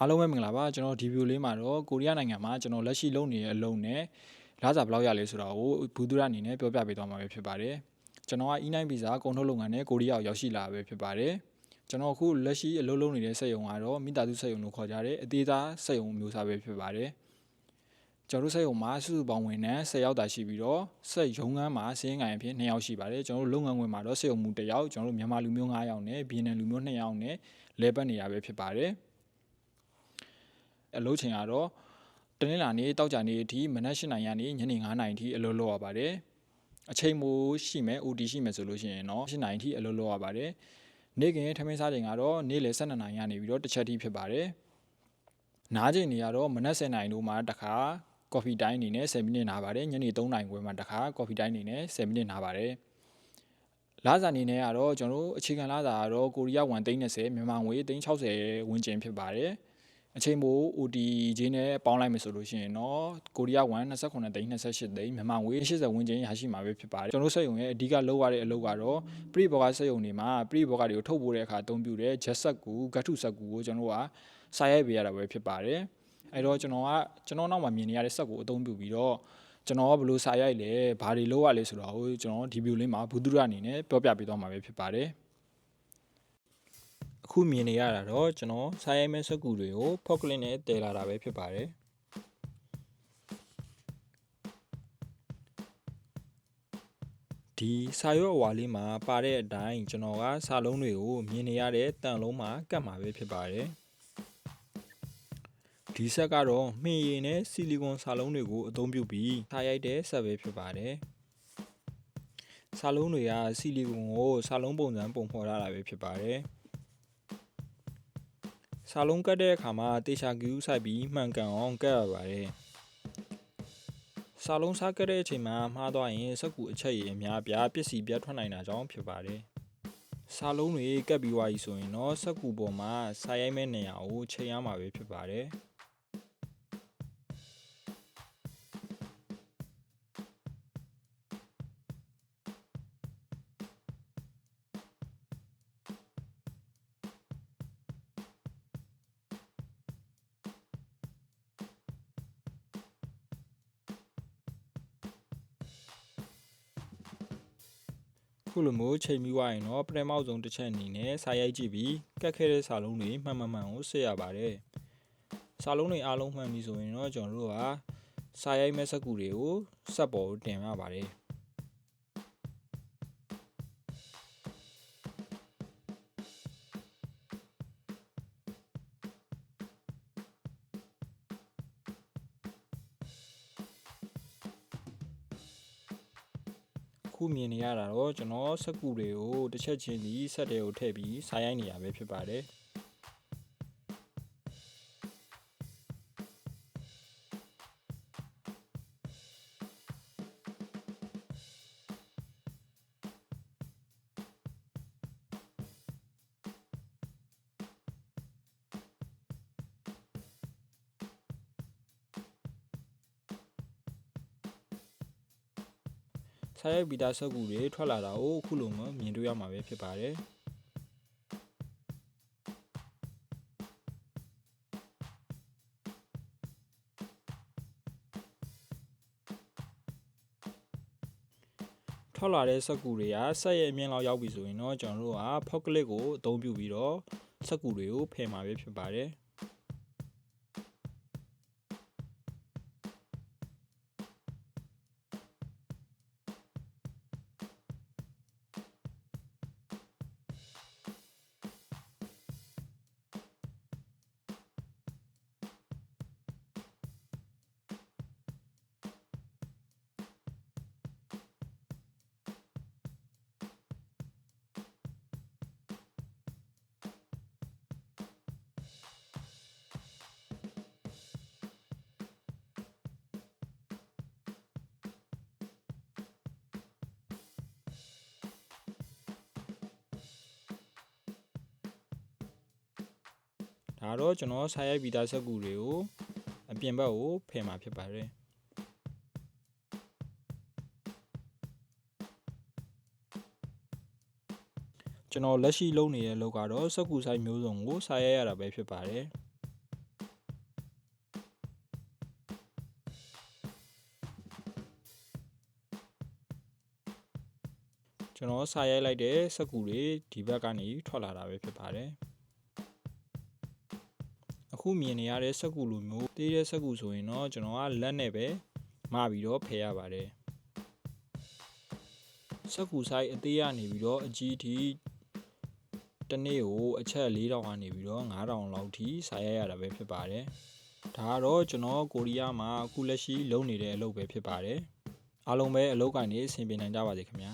အားလုံးပဲမင်္ဂလာပါကျွန်တော်ဒီဗီဒီယိုလေးမှာတော့ကိုရီးယားနိုင်ငံမှာကျွန်တော်လက်ရှိလုပ်နေတဲ့အလုပ်နဲ့လစာဘယ်လောက်ရလဲဆိုတာကိုဘူးသူရအနေနဲ့ပြောပြပေးသွားမှာပဲဖြစ်ပါတယ်ကျွန်တော်က E9 visa ကုန်ထုတ်လုပ်ငန်းနဲ့ကိုရီးယားကိုရောက်ရှိလာပဲဖြစ်ပါတယ်ကျွန်တော်အခုလက်ရှိအလုပ်လုပ်နေတဲ့စက်ရုံကတော့မိသားစုစက်ရုံလို့ခေါ်ကြတယ်အသေးသားစက်ရုံမျိုးစားပဲဖြစ်ပါတယ်ကျွန်တော်တို့စက်ရုံမှာစုစုပေါင်းဝန်ထမ်း10ယောက်သာရှိပြီးတော့စက်ရုံငန်းမှာစင်းငိုင်အဖြစ်2ယောက်ရှိပါတယ်ကျွန်တော်တို့လုပ်ငန်းဝင်မှာတော့စက်ရုံမူ1ယောက်ကျွန်တော်တို့မြန်မာလူမျိုး9ယောက်နဲ့ဗီယက်နမ်လူမျိုး2ယောက်နဲ့လဲပတ်နေရပဲဖြစ်ပါတယ် အလုပ်ချိန်ကတော့တနင်္လာနေ့တောက်ကြနေ့အထိမနက်၈နာရီကနေညနေ9နာရီအထိအလုပ်လုပ်ရပါတယ်အချိန်မိုးရှိမယ် OT ရှိမယ်ဆိုလို့ရှိရင်တော့၈နာရီအထိအလုပ်လုပ်ရပါတယ်နေ့ကင်ထမင်းစားချိန်ကတော့နေ့လယ်12နာရီကနေပြီးတော့တစ်ချက်ထိဖြစ်ပါတယ်နားချိန်တွေကတော့မနက်10နာရီတို့မှာတစ်ခါကော်ဖီတိုင်းအနေနဲ့10မိနစ်နားပါတယ်ညနေ3နာရီခွဲမှာတစ်ခါကော်ဖီတိုင်းအနေနဲ့10မိနစ်နားပါတယ်လာစာအနေနဲ့ကတော့ကျွန်တော်တို့အခြေခံလာစာကတော့ကိုရီးယား130မြန်မာငွေ360ဝန်းကျင်ဖြစ်ပါတယ် အချိန်မို့ OT ဂျင်းနဲ့ပေါင်းလိုက်မယ်ဆိုလို့ရှိရင်တော့ကိုရီးယား1 29သိန်း28သိန်းမြန်မာငွေ80ဝန်းကျင်ရရှိမှာပဲဖြစ်ပါတယ်ကျွန်တော်စက်ရုံရဲ့အဓိကလုပ်ရတဲ့အလုပ်ကတော့ပရိဘောဂစက်ရုံတွေမှာပရိဘောဂတွေကိုထုတ်ပိုးတဲ့အခါအသုံးပြုတဲ့ jet ဆက်ကူဂတ်ထုဆက်ကူကိုကျွန်တော်ကစာရိုက်ပေးရတာပဲဖြစ်ပါတယ်အဲတော့ကျွန်တော်ကကျွန်တော်နောက်မှာမြင်နေရတဲ့ဆက်ကိုအသုံးပြုပြီးတော့ကျွန်တော်ကဘယ်လိုစာရိုက်လဲဘာတွေလုပ်ရလဲဆိုတာကိုကျွန်တော်ဒီဗီဒီယိုလေးမှာဘူးသူရအနေနဲ့ပြောပြပေးသွားမှာပဲဖြစ်ပါတယ်အ ခုမြင်နေရတာတော့ကျွန်တော်စာရိုက်မဲ့စက်ကူတွေကိုဖော့ကလစ်နဲ့တည်လာတာပဲဖြစ်ပါတယ်ဒီစာရွက်အဝါလေးမှာပါတဲ့အတိုင်းကျွန်တော်ကစာလုံးတွေကိုမြင်နေရတဲ့တန်လုံးမှာကတ်မှာပဲဖြစ်ပါတယ်ဒီဆက်ကတော့မှင်ရည်နဲ့ဆီလီကွန်စာလုံးတွေကိုအသုံးပြုပြီးထားရိုက်တဲ့ဆက်ပဲဖြစ်ပါတယ်စာလုံးတွေကဆီလီကွန်ကိုစာလုံးပုံစံပုံဖော်ထားတာပဲဖြစ်ပါတယ် စာလုံးကတ်တဲ့အခါမှာတေချာကျူးဆိုင်ပြီးမှန်ကန်အောင်ကတ်ရပါတယ်စာလုံးစားကတ်တဲ့အချိန်မှာမှားသွားရင်စက်ကူအချက်ရည်အများပြားပစ္စည်းပြတ်ထွက်နိုင်တာကြောင့်ဖြစ်ပါတယ်စာလုံးတွေကတ်ပြီးွားပြီဆိုရင်တော့စက်ကူပေါ်မှာစာရိုက်မဲ့နေရာကိုချိန်ရမှာပဲဖြစ်ပါတယ် ခုလိုမျိုးချိန်ပြီးွားရင်တော့ပထမဆုံးတစ်ချက်အနေနဲ့စာရိုက်ကြည့်ပြီးကတ်ခဲ့တဲ့စာလုံးတွေမှန်မှန်မှန်ကိုစစ်ရပါတယ်စာလုံးတွေအားလုံးမှန်ပြီဆိုရင်တော့ကျွန်တော်တို့ကစာရိုက်မဲ့စက်ကူတွေကိုစက်ပေါ်တင်ရပါတယ် ခုမြင်နေရတာတော့ကျွန်တော်စက်ကူတွေကိုတစ်ချက်ချင်းဒီဆက်တွေကိုထည့်ပြီးစားရိုက်နေရပဲဖြစ်ပါတယ် စားရိုက်ဗီတာစက်ကူတွေထွက်လာတာကိုအခုလိုမျိုးမြင်တွေ့ရမှာပဲဖြစ်ပါတယ်ထွက်လာတဲ့စက်ကူတွေကဆက်ရဲ့အမြင့်လောက်ရောက်ပြီဆိုရင်တော့ကျွန်တော်တို့ကဖောက်ကလစ်ကိုအသုံးပြုပြီးတော့စက်ကူတွေကိုဖယ်မှာပဲဖြစ်ပါတယ်။။ ဒါတော့ကျွန်တော်ဆိုင်းရိုက်ပြီးသားစက်ကူတွေကိုအပြင်ဘက်ကိုဖယ်မှာဖြစ်ပါတယ်ကျွန်တော်လက်ရှိလုပ်နေတဲ့အလုပ်ကတော့စက်ကူဆိုင်မျိုးစုံကိုဆိုင်းရိုက်ရတာပဲဖြစ်ပါတယ်ကျွန်တော်ဆာရိုက်လိုက်တဲ့စက်ကူတွေဒီဘက်ကနေထွက်လာတာပဲဖြစ်ပါတယ် အခုမြင်နေရတဲ့စက်ကူလိုမျိုးတေးတဲ့စက်ကူဆိုရင်တော့ကျွန်တော်ကလက်နဲ့ပဲမပြီးတော့ဖယ်ရပါတယ်စက်ကူဆိုင်အသေးကနေပြီးတော့အကြီးအထိတစ်နေ့ကိုအချက်4000ကနေပြီးတော့9000လောက်ထိစာရိုက်ရတာပဲဖြစ်ပါတယ်ဒါကတော့ကျွန်တော်ကိုရီးယားမှာအခုလက်ရှိလုပ်နေတဲ့အလုပ်ပဲဖြစ်ပါတယ်အားလုံးပဲအလုပ်ကိုင်းနေအဆင်ပြေနိုင်ကြပါစေခင်ဗျာ